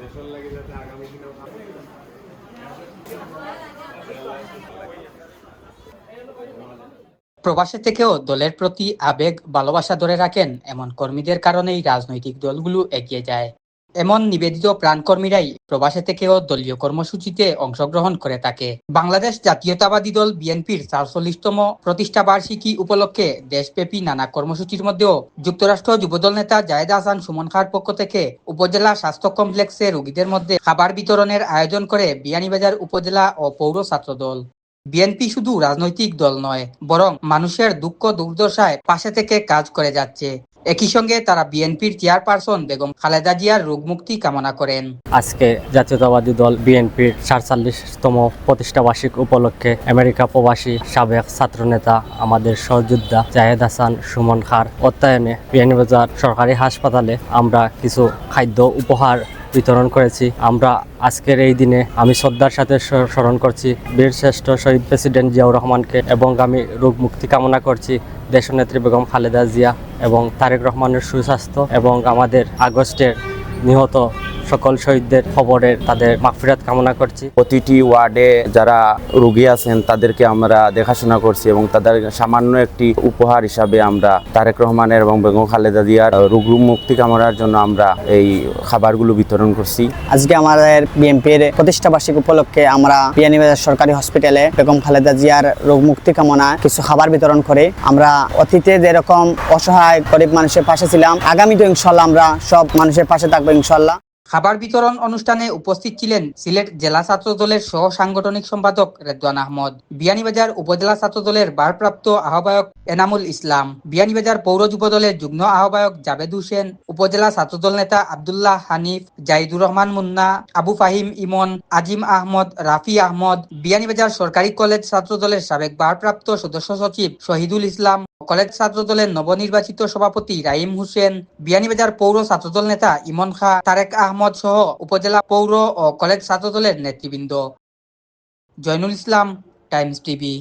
দেশের লাগে যাতে আগামী দিনেও প্রবাসে থেকেও দলের প্রতি আবেগ, ভালোবাসা ধরে রাখেন এমন কর্মীদের কারণেই রাজনৈতিক দলগুলো এগিয়ে যায়। এমন নিবেদিত প্রাণকর্মীরাই প্রবাসে থেকেও দলীয় কর্মসূচিতে অংশগ্রহণ করে থাকে। বাংলাদেশ জাতীয়তাবাদী দল বিএনপির সাতচল্লিশতম প্রতিষ্ঠা বার্ষিকী উপলক্ষে দেশব্যাপী নানা কর্মসূচির মধ্যেও যুক্তরাষ্ট্র যুবদল নেতা জায়েদ হাসান সুমন খার পক্ষ থেকে উপজেলা স্বাস্থ্য কমপ্লেক্সে রোগীদের মধ্যে খাবার বিতরণের আয়োজন করে বিয়ানীবাজার উপজেলা ও পৌর ছাত্র দল। বিএনপি শুধু রাজনৈতিক দল নয়, বরং মানুষের দুঃখ দুর্দশায় পাশে থেকে কাজ করে যাচ্ছে। একই সঙ্গে তারা বিএনপির চেয়ারপারসন বেগম খালেদা জিয়ার রোগ মুক্তি কামনা করেন। আজকে জাতীয়তাবাদী দল বিএনপির সাতচল্লিশতম প্রতিষ্ঠা বার্ষিক উপলক্ষে আমেরিকা প্রবাসী সাবেক ছাত্রনেতা, আমাদের সহযোদ্ধা জাহেদ হাসান, সুমন খার অত্যায়নে বিয়ানীবাজার সরকারি হাসপাতালে আমরা কিছু খাদ্য উপহার বিতরণ করেছি। আমরা আজকের এই দিনে আমি শ্রদ্ধার সাথে স্মরণ করছি। বীর শ্রেষ্ঠ শহীদ প্রেসিডেন্ট জিয়াউর রহমানকে এবং আমি রোগ মুক্তি কামনা করছি দেশনেত্রী বেগম খালেদা জিয়া এবং তারেক রহমানের সুস্বাস্থ্য এবং আমাদের আগস্টের নিহত সকল শহীদদের খবরের তাদের মাগফিরাত কামনা করছি। প্রতিটি ওয়ার্ডে যারা রোগী আছেন তাদেরকে আমরা দেখাশোনা করছি এবং তাদের সামান্য একটি উপহার হিসাবে আমরা তারেক রহমানের এবং বেগম খালেদা জিয়ার রোগ মুক্তি কামনার জন্য আমরা এই খাবারগুলো বিতরণ করছি। আজকে আমাদের বিএনপির প্রতিষ্ঠা বার্ষিক উপলক্ষে আমরা বিয়ানীবাজার সরকারি হসপিটালে বেগম খালেদা জিয়ার রোগ মুক্তি কামনা কিছু খাবার বিতরণ করে। আমরা অতীতে যেরকম অসহায় গরিব মানুষের পাশে ছিলাম আগামীতে ইনশাল্লাহ আমরা সব মানুষের পাশে থাকব ইনশাল্লাহ। খাবার বিতরণ অনুষ্ঠানে উপস্থিত ছিলেন সিলেট জেলা ছাত্র দলের সহ সাংগঠনিক সম্পাদক রেদওয়ান আহমদ, বিয়ানীবাজার উপজেলা ছাত্র দলের ভারপ্রাপ্ত আহ্বায়ক এনামুল ইসলাম, বিয়ানীবাজার পৌর যুব দলের যুগ্ম আহ্বায়ক জাবেদ হোসেন উপজেলা ছাত্রদল নেতা আব্দুল্লাহ হানিফ, জাহিদুর রহমান মুন্না, আবু ফাহিম ইমন, আজিম আহমদ, রাফি আহমদ, বিয়ানীবাজার সরকারি কলেজ ছাত্র দলের সাবেক ভারপ্রাপ্ত সদস্য সচিব শহীদুল ইসলাম, কলেজ ছাত্র দলের নবনির্বাচিত সভাপতি রাইম হোসেন, বিয়ানীবাজার পৌর ছাত্রদল নেতা ইমন খা, তারেক আহমদ সহ উপজেলা পৌর ও কলেজ ছাত্রদলের নেতৃবৃন্দ। Zainul Islam Times TV.